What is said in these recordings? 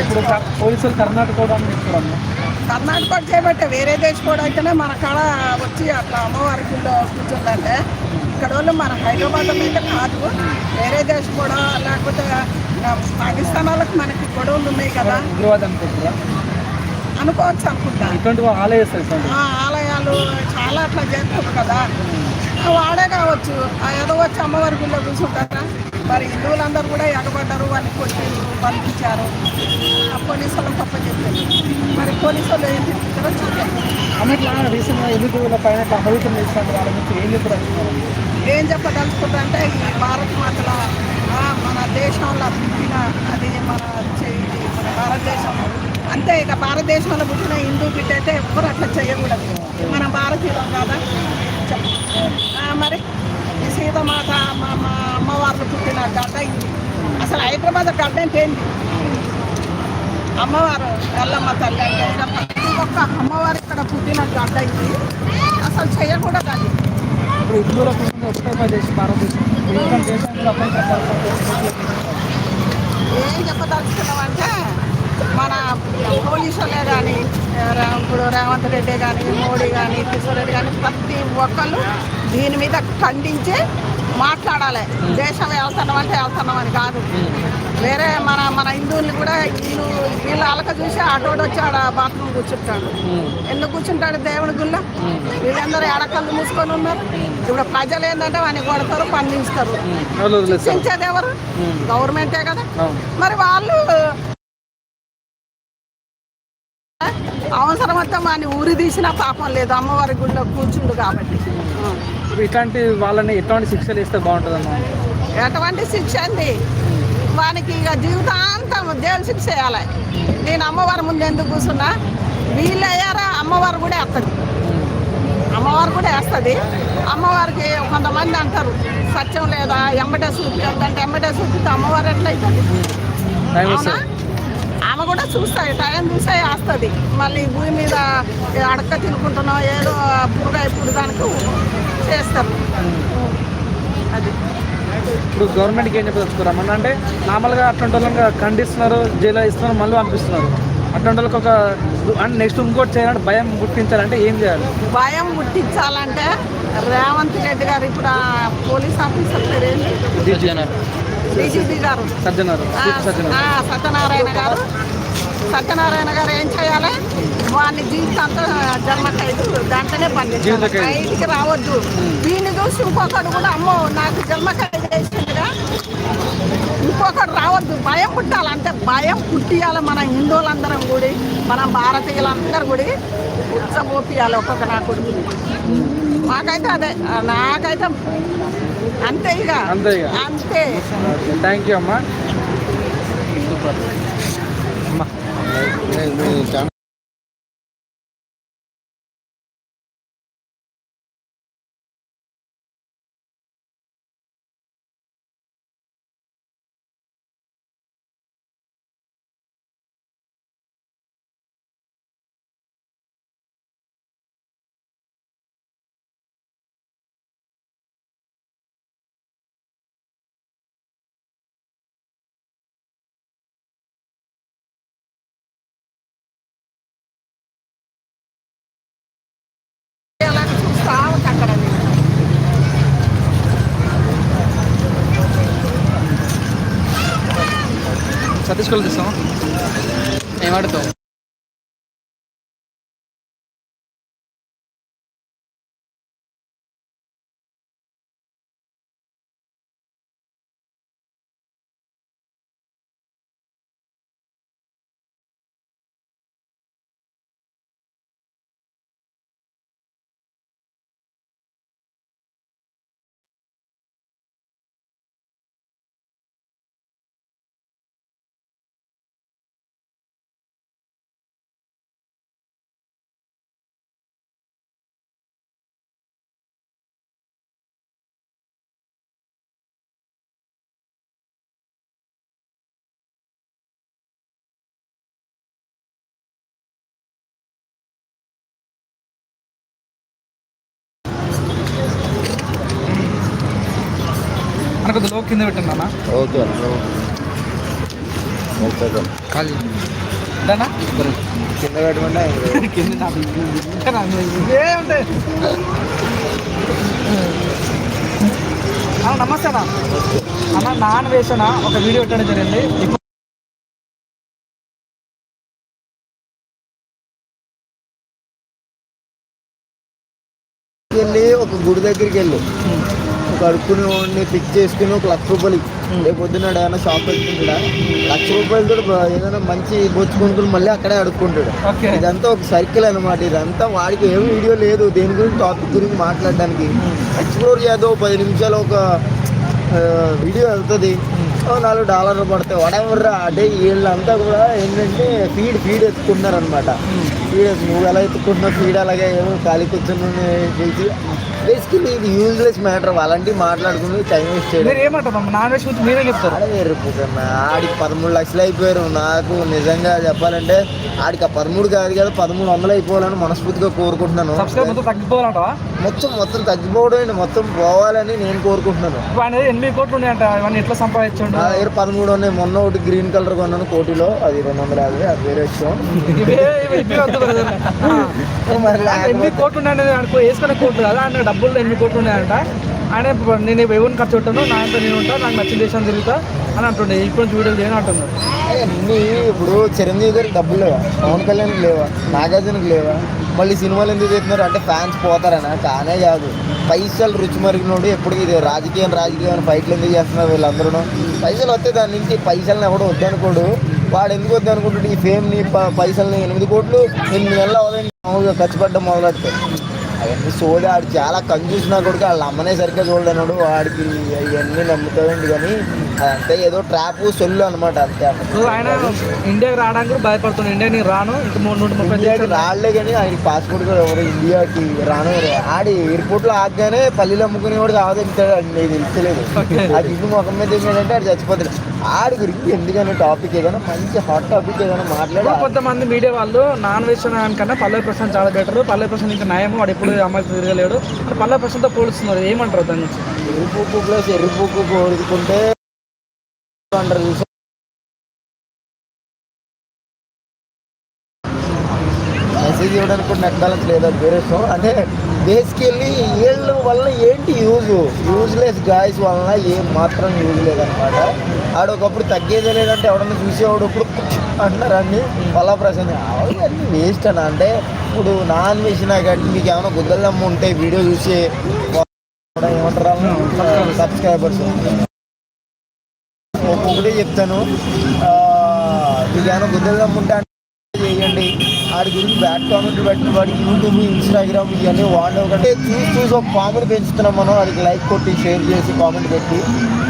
ఇప్పుడు పోలీసులు కర్ణాటక కూడా కర్ణాటక చేయబట్టే వేరే దేశం కూడా అయితేనే మన కాడ వచ్చి అట్లా అమ్మవారి గుళ్ళో కూర్చుందంటే ఇక్కడ వాళ్ళు మన హైదరాబాద్ అయితే కాదు. వేరే దేశం కూడా లేకపోతే పాకిస్తాన్ వాళ్ళకి మనకి గొడవలు ఉన్నాయి కదా. అనుకోవచ్చు అనుకుంటా. ఆలయాలు చాలా అట్లా చేస్తారు కదా. వాడే కావచ్చు. ఆ ఏదో వచ్చి అమ్మవారి గుళ్ళో కూర్చుంటారా? మరి హిందువులందరూ కూడా ఎగబడ్డారు వాళ్ళని కొట్టి పంపించారు. ఆ పోలీసు వాళ్ళకి తప్ప చెప్పారు మరి పోలీసు వాళ్ళు ఏం చెప్తారో చూద్దాం. రీసెంట్గా హిందువుల పైన అభివృద్ధి చేస్తున్నారు వాళ్ళ నుంచి ఏం చెప్పారు ఏం చెప్పదలుచుకుంటే ఈ భారత మాతల మన దేశంలో పుట్టిన అది మన మన భారతదేశం. అంతే ఇక భారతదేశంలో పుట్టిన హిందూ బిడ్డ అయితే ఎవ్వరు అట్లా చేయకూడదు మన భారతీయులం కాదా చెప్పు. ఆ, మరి ఈ సీతమాత మా మా అమ్మవార్లు పుట్టిన గడ్డ ఇది అసలు హైదరాబాద్ గడ్డ ఏంటి? అమ్మవారు ఎల్లమ్మ తల్లి అంటే ప్రతి ఒక్క అమ్మవారు ఇక్కడ పుట్టిన గడ్డ ఇది అసలు చేయకూడదు అది. ఇప్పుడు హిందువులకు భారతదేశం. ఏం చెప్పదలుచుకున్నామంటే మన పోలీసులే కానీ ఇప్పుడు రేవంత్ రెడ్డి కానీ మోడీ కానీ కిషోర్ రెడ్డి కానీ ప్రతి ఒక్కళ్ళు దీని మీద ఖండించి మాట్లాడాలి. దేశం వెళ్తున్నాం అంటే వెళ్తున్నాం అని కాదు. వేరే మన మన హిందువుల్ని కూడా వీళ్ళు వీళ్ళు అలక చూసి ఆటోడు వచ్చి ఆడ బాత్రూమ్ కూర్చుంటాడు. ఎందుకు కూర్చుంటాడు దేవుడి గుళ్ళ? వీళ్ళందరూ ఎడకళ్ళు మూసుకొని ఉన్నారు. ఇప్పుడు ప్రజలు ఏంటంటే వాడిని కొడతారు వదిలేస్తారు? శిక్షించేది ఎవరు? గవర్నమెంటే కదా. మరి వాళ్ళు అవసరం మొత్తం వాడిని ఊరి తీసినా పాపం లేదు. అమ్మవారి గుడిలో కూర్చుండు కాబట్టి. ఇప్పుడు ఇట్లాంటి వాళ్ళని ఎట్లాంటి శిక్షలు ఇస్తే బాగుంటుందమ్మా? ఎటువంటి శిక్ష అండి? వానికి ఇక జీవితాంతం దేవుని శిక్ష వేయాలి. నేను అమ్మవారి ముందు ఎందుకు కూర్చున్నా? వీళ్ళు అయ్యారా? అమ్మవారు కూడా వేస్తుంది. అమ్మవారు కూడా వేస్తుంది. అమ్మవారికి కొంతమంది అంటారు సత్యం లేదా? ఎమ్మటే సూపి అంటే ఎమ్మటే సూపితే అమ్మవారు ఎట్లయితుంది టైం అవునా? ఆమె కూడా చూస్తాయి టైం చూసే వేస్తుంది. మళ్ళీ భూమి మీద అడక్క తినుకుంటున్నాం ఏదో పురుగా ఇప్పుడు దానికి చేస్తారు అది. ఇప్పుడు గవర్నమెంట్కి ఏం చెప్పదలుచుకోరమ్మా అంటే నార్మల్గా అట్లాంటి వాళ్ళని ఖండిస్తున్నారు జైలు ఇస్తున్నారు మళ్ళీ పంపిస్తున్నారు. అట్లాంటి వాళ్ళకి ఒక అండ్ నెక్స్ట్ ఇంకోటి చేయాలంటే భయం పుట్టించాలంటే ఏం చేయాలి? భయం పుట్టించాలంటే రేవంత్ రెడ్డి గారు ఇప్పుడు పోలీస్ ఆఫీసర్ పేరు ఏంటి గారు. ఆ, సత్యనారాయణ. గారు. సత్యనారాయణ గారు ఏం చేయాలి? వాడిని జీవితాంతం జన్మ ఖైదు దాంట్లోనే పండించాలి జీవిత ఖైదు. బయటికి రావద్దు. వీడిని చూసి ఇంకొకడు కూడా అమ్మో నాకు జన్మ ఖైదు వేసిందిగా ఇంకొకడు రావద్దు. భయం పుట్టాలి. అంటే భయం పుట్టియాలి మన హిందువులందరం కూడా మన భారతీయులందరూ కూడా ఉత్సవోపియాలి ఒక్కొక్క నా కొడుకుని. మాకైతే అదే. నాకైతే అంతే ఇక. అంతే ఇక. అంతే. థ్యాంక్ యూ అమ్మా. అమ్మా సతీష్ కొలు తీస్తామా ఏమాడుతావు మనకు లో కింద పెట్టండి అన్న ఓకే ఖాళీ. దానా కింద పెట్టకుండా కింద ఉంటాయి నమస్తే అన్న అన్న నాన్ వేసిన ఒక వీడియో పెట్టడం జరిగింది. వెళ్ళి ఒక గుడి దగ్గరికి వెళ్ళు. ఒక అడుక్కుని వాడిని పిక్ చేసుకుని ఒక లక్ష రూపాయలు. రేపు పొద్దున్న ఏదైనా షాప్ పెట్టుకుంటాడా? లక్ష రూపాయలతో ఏదైనా మంచి బొచ్చు కొనుక్కుని మళ్ళీ అక్కడే అడుక్కుంటాడు. ఇదంతా ఒక సర్కిల్ అనమాట ఇదంతా వాడికి ఏం వీడియో లేదు. దేని గురించి టాపిక్ గురించి మాట్లాడడానికి. ఎక్స్ప్లోర్ చేద్దాం. పది నిమిషాలు ఒక వీడియో వెళ్తుంది. నాలుగు డాలర్లు పడతాయి. వడెవర్ అంటే వీళ్ళంతా కూడా ఏంటంటే ఫీడ్ ఫీడ్ ఎత్తుకుంటున్నారు అనమాట ఫీడ్ నువ్వు ఎలా ఎత్తుకుంటున్నావు ఫీడ్ అలాగే ఏమో ఖాళీ కూర్చొని చేసి బేసికలీ ఇది యూజ్లెస్ మ్యాటర్ అలాంటివి మాట్లాడుకుని టైం వేస్ట్ చేయడం. మీరు ఏమంటారు నాన్ వేస్ గురించి మీరే చెప్తారు. ఆడికి పదమూడు లక్షలు అయిపోయారు. నాకు నిజంగా చెప్పాలంటే ఆడికి ఆ పదమూడు కాదు కదా పదమూడు వందలు అయిపోవాలని మనస్ఫూర్తిగా కోరుకుంటున్నాను. సబ్స్క్రైబ్ మొత్తం తగ్గిపోవాలంటావా? మొత్తం మొత్తం తగ్గిపోవడం ఏంటి, మొత్తం పోవాలని నేను కోరుకుంటున్నాను. ఇప్పుడు ఆయన ఎనిమిది కోట్లు ఉన్నాయంట. ఇవన్నీ ఎట్లా సంపాదించండు? నా దగ్గర పదమూడు ఉన్నాయి. మొన్న ఒకటి గ్రీన్ కలర్ కొన్నాను కోటిలో. అది రెండు వందల యాభై అది వేరే విషయం ఇవే ఇవే ఇవే వద్దు brother. ఆ. మరి ఎనిమిది కోట్లు ఉన్నాయని అనుకో వేసుకునే కోట్లు కదా ఆయన డబ్బులు ఎన్ని కోట్లు ఉన్నాయంట ఆయన నేను ఎవరిని ఖర్చు పెట్టాను నా ఇంట్లో నేను ఉంటా నాకు నచ్చిన దేశం తిరుగుతా అని అంటుండే. ఇప్పుడు వీడియోలు చేయని అంటున్నాడు. ఇప్పుడు చిరంజీవి గారికి డబ్బులు లేవా? పవన్ కళ్యాణ్కి లేవా? నాగార్జునకి లేవా? మళ్ళీ సినిమాలు ఎందుకు చేస్తున్నారు అంటే ఫ్యాన్స్ పోతారనా? కానే కాదు. పైసలు రుచి మరిగినోడు ఎప్పుడు ఇది రాజకీయం రాజకీయం అని ఫైట్లు ఎందుకు చేస్తున్నారు వీళ్ళందరూ పైసలు వస్తే దాని నుంచి పైసలను ఎవడో వద్దనుకోడు. వాడు ఎందుకు వద్దనుకుంటాడు? ఈ ఫేమ్ని పైసల్ని ఎనిమిది కోట్లు ఎనిమిది నెలలు అవ్వదని మామూలుగా ఖర్చు పెట్టడం మొదలెడితే. అవన్నీ సోది ఆడు చాలా కంజూస్ నా కొడుకు. వాళ్ళ అమ్మనే సరిగ్గా చూడలేనాడు. వాడికి అవన్నీ నమ్ముతాడండి కానీ అదంతే ఏదో ట్రాప్ సొల్లు అనమాట అంతే ఆయన ఇండియాకి రావడానికి కూడా భయపడుతున్నాడు ఇండియా నేను రాను. ఇంకా మూడు నూట ముప్పై రాలే కానీ ఆయన పాస్పోర్ట్ కూడా ఎవరు ఇండియాకి రాను ఆడి ఎయిర్పోర్ట్లో ఆగగానే పల్లీలు అమ్ముకునేవాడు కావదంటాడు అండి నీకు తెలుస్తలేదు Okay. అది ఇల్లు ముఖం మీద ఏంటంటే ఆడు చచ్చిపోతాడు. ఆడి గురించి ఎందుకన్నా టాపిక్ ఏదైనా మంచి హాట్ టాపిక్ ఏదైనా మాట్లాడి కొంతమంది మీడియా వాళ్ళు నాన్ వెజ్ కన్నా పల్లె ప్రశాంత్ చాలా బెటర్ పల్లె ప్రశాంత్ ఇంకా నయం వాడు ఎప్పుడు అమ్మాయి తిరగలేడు పల్లె ప్రశాంత్తో పోలుస్తున్నారు ఏమంటారు దాని నుంచి ఎర్రిపుక్కు ప్లస్ ఎర్రిపుక్కు కోరుకుంటే అంటారు చూసా. మెసేజ్ ఇవ్వడానికి కూడా నెట్ బ్యాలెన్స్ లేదా వేరే విషయం అంటే బేసికల్లీ వీళ్ళ వల్ల ఏంటి యూజ్? యూజ్లెస్ గాయస్ వలన ఏం మాత్రం యూజ్ లేదనమాట ఆడొకప్పుడు తగ్గేదే లేదంటే ఎవడన్నా చూసేవాడు ఇప్పుడు అంటున్నారు అన్ని పలా ప్రశాంత్ అవన్నీ వేస్ట్ అని అంటే ఇప్పుడు నాన్ వెజ్ నాకు మీకు ఏమైనా గుద్దలమ్మ ఉంటే వీడియో చూసి ఏమంటారు? సబ్స్క్రైబర్స్. ఒకటే చెప్తాను. మీకు ఏమైనా గుద్దలమ్మ ఉంటే చేయండి. వాడి గురించి బ్యాడ్ కామెంట్లు పెట్టిన వాడికి యూట్యూబ్ ఇన్స్టాగ్రామ్ ఇవన్నీ వాడడం కంటే చూసి చూసి ఒక కామెంట్ పెంచుతున్నాం మనం. వాడికి లైక్ కొట్టి షేర్ చేసి కామెంట్ పెట్టి.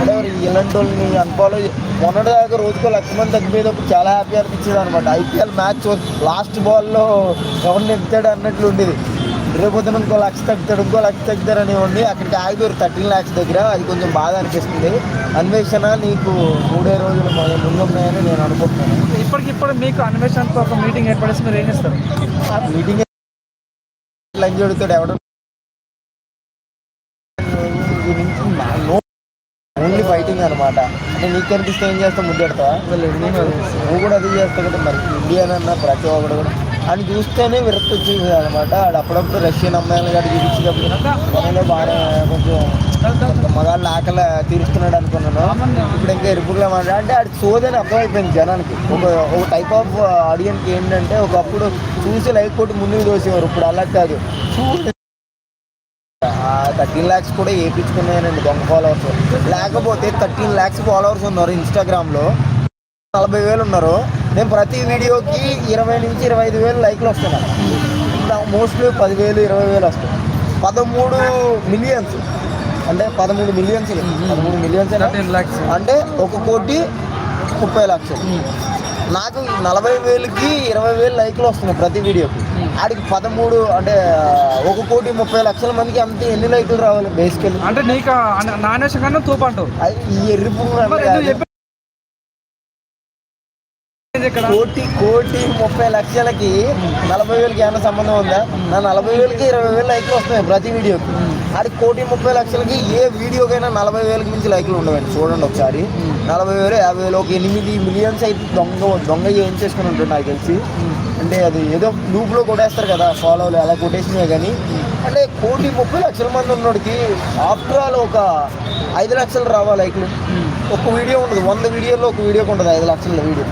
అంటే ఇలాంటి వాళ్ళని అన్ఫాలో మొన్నటి దాకా రోజుకో లక్ష మంది తగ్గిపోయేటప్పుడు చాలా హ్యాపీ అనిపించేది అనమాట ఐపీఎల్ మ్యాచ్ లాస్ట్ బాల్లో ఎవరిని నెగ్గుతాడు అన్నట్లు ఉండేది. రేపొద్దున ఇంకో లక్ష తగ్గుతాడు ఇంకో లక్ష తగ్గుతారని ఉండి అక్కడికి ఆగిపోయారు థర్టీన్ ల్యాక్స్ దగ్గర అది కొంచెం బాధ అనిపిస్తుంది. అన్వేషణ నీకు మూడే రోజులు ముందున్నాయని నేను అనుకుంటున్నాను. ఇప్పటికిప్పుడు మీకు అన్వేషణతో ఒక మీటింగ్ ఏర్పడేసి మీరు ఏం చేస్తారు? మీటింగ్ అడుగుతాడు ఎవడ ఓన్లీ ఫైటింగ్ అనమాట అంటే నీకు కనిపిస్తే ఏం చేస్తావు? ముద్దు పెడతావా? నువ్వు కూడా అది చేస్తావు కదా మరి. ఇండియన్ అన్న ప్రతి ఒక్కడు కూడా. అని చూస్తేనే విరక్తి వచ్చేది అనమాట అప్పుడప్పుడు రష్యన్ అమ్మాయిలు గారు చూపించేటప్పుడు మనలో బాగా కొంచెం మగాళ్ళు ఆకలి తీరుస్తున్నాడు అనుకున్నాను. ఇప్పుడు ఇంకా ఎరుపుగా అంటే అది సోదని అర్థమైపోయింది జనానికి. ఒక ఒక టైప్ ఆఫ్ ఆడియన్కి ఏంటంటే ఒకప్పుడు చూసి లైక్ కొట్టి ముందుకు దోసేవారు ఇప్పుడు అలా కాదు. థర్టీన్ ల్యాక్స్ కూడా వేయించుకున్నానండి దొంగ ఫాలోవర్స్ లేకపోతే థర్టీన్ ల్యాక్స్ ఫాలోవర్స్ ఉన్నారు ఇన్స్టాగ్రామ్లో. నలభై వేలు ఉన్నారు. నేను ప్రతి వీడియోకి ఇరవై నుంచి ఇరవై ఐదు వేలు లైక్లు వస్తున్నాను మోస్ట్లీ పదివేలు ఇరవై వేలు వస్తాయి పదమూడు మిలియన్స్ అంటే పదమూడు మిలియన్స్ పదమూడు మిలియన్స్ అంటే ఒక కోటి ముప్పై లక్షలు నాకు నలభై వేలకి ఇరవై వేలు లైక్లు వస్తున్నాయి ప్రతి వీడియోకి. ఆడికి పదమూడు అంటే ఒక కోటి ముప్పై లక్షల మందికి అంతే ఎన్ని లైకులు రావాలి బేసికల్ అంటే నీకు వెజ్ కన్నా తూపు అంటావు. ఈ ఎర్రి పువ్వులు మరి అంటే ఎందుకు చెప్పి- ఇది ఇక్కడ? కోటి కోటి ముప్పై లక్షలకి నలభై వేలకి ఏమైనా సంబంధం ఉందా? నా నలభై వేలకి ఇరవై వేలు లైక్లు వస్తున్నాయి ప్రతి వీడియోకి. అది కోటి ముప్పై లక్షలకి ఏ వీడియోకైనా నలభై వేలకు మించి లైక్లు ఉండవండి. చూడండి ఒకసారి. నలభై వేలు యాభై వేలు ఒక ఎనిమిది మిలియన్స్ అయితే దొంగ దొంగ ఏం చేసుకుని ఉంటుంది నాకు తెలిసి. అంటే అది ఏదో లూప్లో కొట్టేస్తారు కదా ఫాలోలు అలా కొట్టేసినాయి కానీ. అంటే కోటి ముప్పై లక్షల మంది ఉన్నోడికి ఆఫ్టర్ ఆల్ ఒక ఐదు లక్షలు రావాలి లైక్లు? ఒక వీడియో ఉండదు. వంద వీడియోలో ఒక వీడియోకి ఉంటుంది ఐదు లక్షల వీడియో.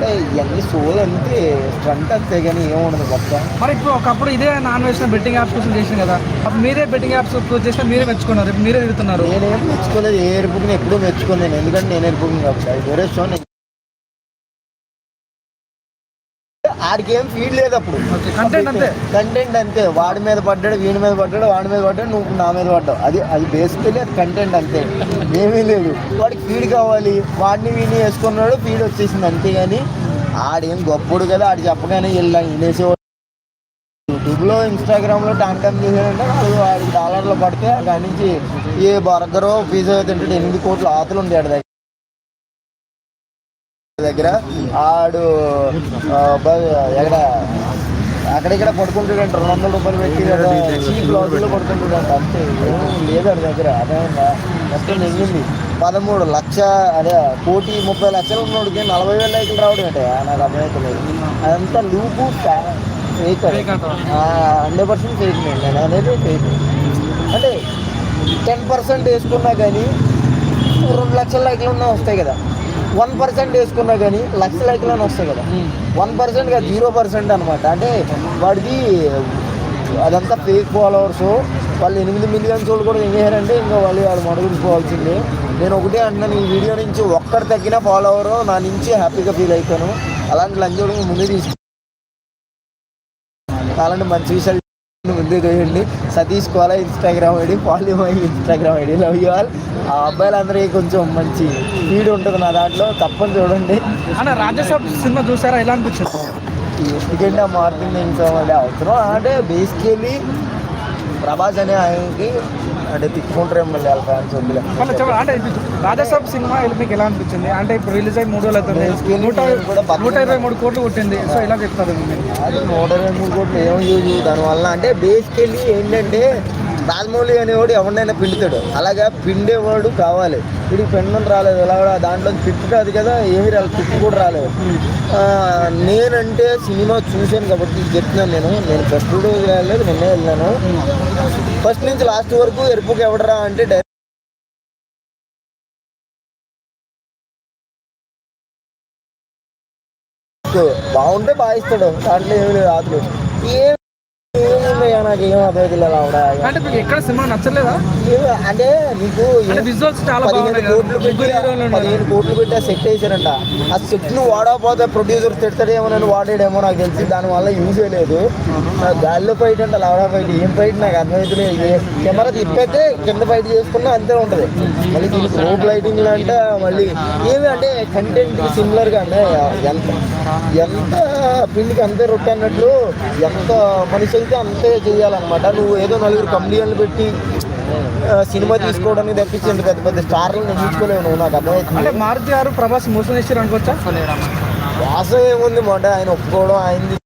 అంటే ఇవన్నీ సోల్ అంతే స్ట్రంట్ అంతే కానీ ఏముండదు మొత్తం మరి ఇప్పుడు ఒకప్పుడు ఇదే నాన్ వెజ్ బెట్టింగ్ యాప్స్ కోసం చేసింది కదా అప్పుడు మీరే బెట్టింగ్ యాప్స్ చేస్తే మీరే మెచ్చుకున్నారు మీరే తిడుతున్నారు నేనేం మెచ్చుకోలేదు ఏ ఎరుపుని ఎప్పుడూ మెచ్చుకోను నేను ఎందుకంటే నేను ఎరుపుకుని కాబట్టి. వేరే షో నేను ఆడికి ఏం ఫీడ్ లేదు అప్పుడు. content అంతే. కంటెంట్ అంతే. వాడి మీద పడ్డాడు వీడి మీద పడ్డాడు వాడి మీద పడ్డాడు నువ్వు నా మీద పడ్డావు. అది అది బేసికలీ అది కంటెంట్ అంతే. ఏమీ లేదు. వాడికి ఫీడ్ కావాలి. వాడిని వీడిని వేసుకున్నాడు ఫీడ్ వచ్చేసింది అంతేగాని ఆడేం గొప్పడు కదా ఆడు చెప్పగానే వెళ్ళా వినేసేవాడు. యూట్యూబ్లో ఇన్స్టాగ్రామ్లో టామ్ టామ్ చేశాడంటే నాలుగు ఐదు డాలర్లు పడితే అక్కడి నుంచి ఏ బర్గరో పిజ్జా తింటాడు. ఎనిమిది కోట్ల ఆతులు ఉండే దగ్గర ఆడు ఎక్కడ? అక్కడిక్కడ పడుకుంటాడంట. రెండు వందల రూపాయలు పెట్టి చీప్ లాజుల్లో పడుకుంటాడంట. అంతే. లేదు ఆడి దగ్గర. అదేమన్నా మొత్తం పదమూడు లక్ష అదే కోటి ముప్పై లక్షలు ఉన్నోడికి నలభై వేల లైట్లు రావడం అంటే నాకు అర్థమవుతలేదు అదంతా loop fake hundred percent fake నేను అనేది ఫేక్ అంటే టెన్ పర్సెంట్ వేసుకున్నా కానీ రెండు లక్షల లైట్లు ఉన్నా వస్తాయి కదా. వన్ పర్సెంట్ వేసుకున్నా కానీ లక్ష లైక్లు అని వస్తాయి కదా. వన్ పర్సెంట్ కాదు జీరో పర్సెంట్ అనమాట అంటే వాడిది అదంతా ఫేక్ ఫాలోవర్స్ వాళ్ళు ఎనిమిది మిలియన్స్ వాళ్ళు కూడా ఏం చేయారంటే ఇంకా వాళ్ళు వాళ్ళు మడుగుడిపోవాల్సిందే నేను ఒకటే అంటున్నాను ఈ వీడియో నుంచి ఒక్కరు తగ్గిన ఫాలోవర్ నా నుంచి హ్యాపీగా ఫీల్ అవుతాను. అలాంటి లంచోడు ముందు తీసుకు అలాంటి మంచి విషయాలు ముందే చేయండి సతీష్ కోలా ఇన్స్టాగ్రామ్ ఐడి పాలి my Instagram ID. Love you all ఆ అబ్బాయిలందరికీ కొంచెం మంచి ఫీడ్ ఉంటుంది నా దాంట్లో. తప్పని చూడండి. అన్న రాజ్యసభ సినిమా చూసారా? ఎలా అనిపించింది? ఎందుకంటే ఆ మార్నింగ్ మళ్ళీ అవసరం. అంటే బేసికలీ ప్రభాస్ అనే ఆయనకి అంటే తిట్టుకుంటారేమో మళ్ళీ వాళ్ళ ఫ్యాన్స్ వద్దులే. మళ్ళీ చెప్పండి అంటే రాజ్యసభ సినిమా మీకు ఎలా అనిపించింది? అంటే ఇప్పుడు రిలీజ్ అయ్యి మూడు రోజులు అవుతుంది. నూట నూట ఇరవై మూడు కోట్లు కొట్టింది. సో ఇలా చెప్తారు అది నూట ఇరవై మూడు కోట్లు ఏం యూజ్ దానివల్ల. అంటే బేసికలీ ఏంటంటే రాజమౌళి అనేవాడు ఎవరినైనా పిండుతాడు. అలాగా పిండేవాడు కావాలి. ఇది పెండం రాలేదు. ఎలా కూడా దాంట్లో తిట్టు కాదు కదా ఏమీ రాలేదు. పిట్టు కూడా రాలేదు. నేనంటే సినిమా చూశాను కాబట్టి చెప్తున్నాను నేను. నేను ఫస్ట్ రోజు వెళ్ళలేదు నిన్నే వెళ్ళాను. ఫస్ట్ నుంచి లాస్ట్ వరకు ఎరుపుకి ఎవడరా అంటే డైరెక్ట్ బాగుంటే బాగా ఇస్తాడు. దాంట్లో ఏమి లేదు ఆతులు ఏ ఏముందయ్యా నాకు ఏం అభ్యర్థులు ఆవిడ అంటే మీకు ఎక్కడ సినిమా నచ్చలేదా? అంటే నీకు అంటే విజువల్స్ చాలా పదిహేను బాగున్నాయి కోట్లు. పెట్టి. పదిహేను కోట్లు పెట్టి ఆ సెట్ వేసారంట. ఆ సెట్ను వాడకపోతే ప్రొడ్యూసర్ తిడతాడేమో నన్ను వాడాడేమో నాకు తెలిసి దాని వల్ల యూజ్ లేదు. నా గాల్లో ఫైట్ అంటే లావడా ఫైట్ ఏం ఫైట్ నాకు అర్థమవుతుంది కెమెరా తిప్పైతే కింద ఫైట్ చేసుకున్నా అంతే ఉంటది. మళ్ళీ దీనికి రోప్ లైటింగ్ అంటే మళ్ళీ ఏమి అంటే కంటెంట్ సిమిలర్గా అంటే ఎంత ఎంత పిండికి అంతే రొట్టె అన్నట్లు ఎంత మనిషి అయితే అంతే చేయాలన్నమాట. నువ్వు ఏదో నలుగురు కంపెనీలు పెట్టి సినిమా తీసుకోవడానికి తప్పించి ఇంత పెద్ద పెద్ద స్టార్లు నెగ్గించుకోలేవు నువ్వు నాకు అంటే అర్థమవుతుంది మారుతి గారు ప్రభాస్ మోసం చేసారు అనుకోవచ్చా? వాసం ఏముంది మాట ఆయన ఒప్పుకోవడం ఆయనది